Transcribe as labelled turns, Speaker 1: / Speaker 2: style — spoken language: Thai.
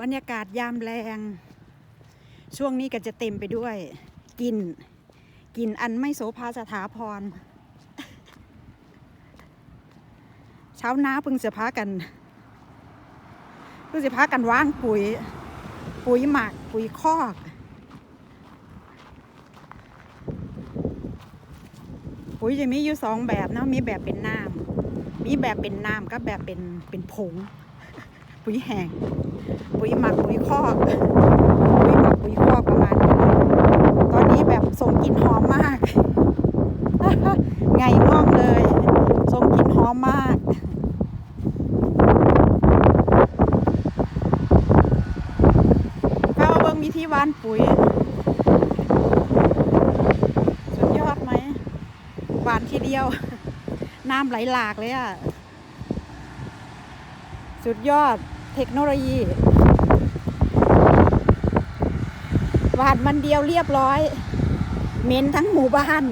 Speaker 1: บรรยากาศยามแรง ช่วงนี้ก็จะเต็มไปด้วยกลินกลินอันไม่โสภาสถาพร เช้าน้าเพิ่งจะพากันเพิ่งจะพากันว่างปุ๋ย ปุ๋ยหมักปุ๋ยคอกปุ๋ยจะมีอยู่สองแบบเนาะมีแบบเป็นน้ำมีแบบเป็นน้ำกับแบบเป็นเป็นผง ปุ๋ยแห้ง ปุ๋ยหมักปุ๋ยคอกปุ๋ยหมักปุ๋ยคอกประมาณนี้ตอนนี้แบบส่งกลิ่นหอมมาก ไงง่องเลยส่งกลิ่นหอมมากเข้ามาเบิ่งมีที่วานปุ๋ยสุดยอดไหมหวานทีเดียว น้ำไหลหลากเลยอะ สุดยอด เทคโนโลยีหวานมันเดียวเรียบร้อยเหม็นทั้งหมู่บ้าน